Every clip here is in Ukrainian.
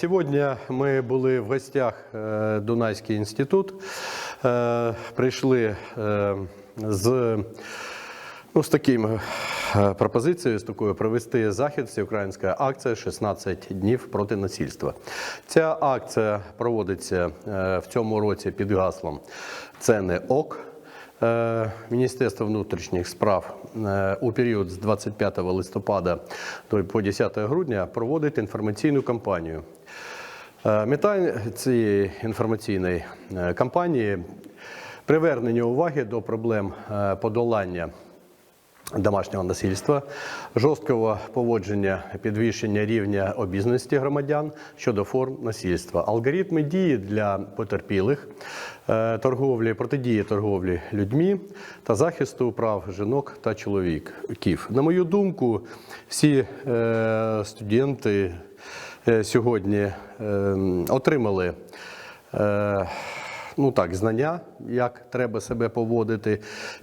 Сьогодні ми були в гостях е, Дунайський інститут. Е, Прийшли е, з, ну, з таким пропозицією, з такою провести захід всеукраїнська акція «16 днів проти насильства. Ця акція проводиться в цьому році під гаслом Це не ок. Е, Міністерство внутрішніх справ е, у період з 25 листопада по 10 грудня проводить інформаційну кампанію. Е, Мета цієї інформаційної кампанії привернення уваги до проблем подолання домашнього насильства, жорсткого поводження підвищення рівня обізнаності громадян щодо форм насильства, алгоритми дії для потерпілих, е, торговлі, протидії торговлі людьми та захисту прав жінок та чоловіків. На мою думку, всі е, студенти е, сьогодні е, отримали. Ну так, знання, як треба себе поводити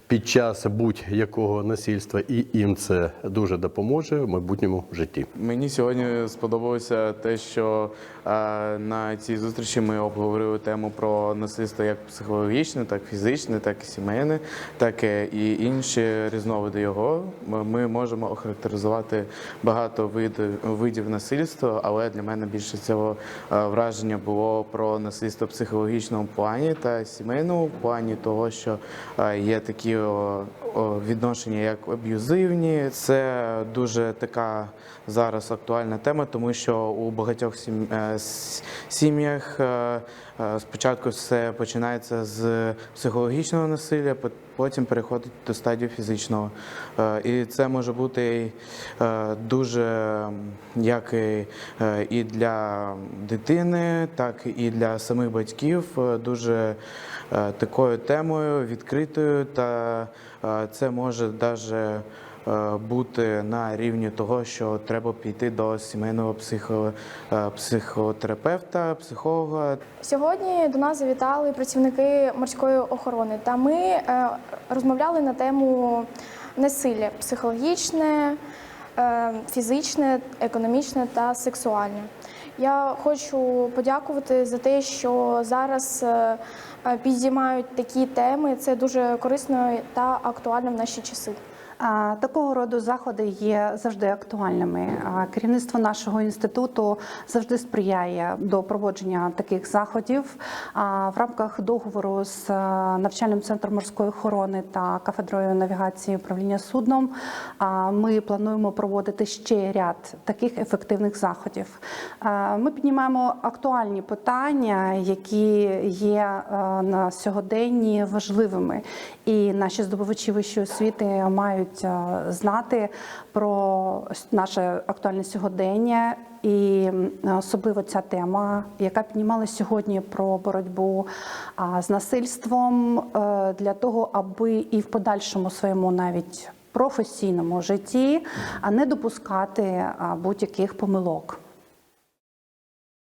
під час будь-якого насильства, і їм це дуже допоможе в майбутньому житті. Мені сьогодні сподобалося те, що е, на цій зустрічі ми обговорили тему про насильство як психологічне, так фізичне, так і сімейне, так і інші різновиди його. Ми- можемо охарактеризувати багато видів, насильства, але для мене більше цього е, враження було про насильство в психологічному плані та сімейному плані, того, що е, є такі відношення, як аб'юзивні. Це дуже така зараз актуальна тема, тому що у багатьох е, сім'ях е, спочатку все починається з психологічного насилля, потім переходить до стадії фізичного. Е, І це може бути е, дуже як і, е, для дитини, так і для самих батьків. Дуже такою темою відкритою, та це може навіть бути на рівні того, що треба піти до сімейного психо, е, психотерапевта, психолога. Сьогодні до нас завітали працівники морської охорони, та ми е, розмовляли на тему насилля психологічне, е, фізичне, економічне та сексуальне. Я хочу подякувати за те, що зараз е, е, підіймають такі теми. Це дуже корисно та актуально в наші часи. Такого роду заходи є завжди актуальними. Керівництво нашого інституту завжди сприяє до проводження таких заходів. В рамках договору з навчальним центром морської охорони та кафедрою навігації управління судном ми плануємо проводити ще ряд таких ефективних заходів. Ми піднімаємо актуальні питання, які є на сьогоденні важливими, і наші здобувачі вищої освіти мають е, знати про наше актуальне сьогодення. І особливо ця тема, яка піднімалася сьогодні про боротьбу з насильством, е, для того, аби і в подальшому своєму навіть професійному житті не допускати будь-яких помилок.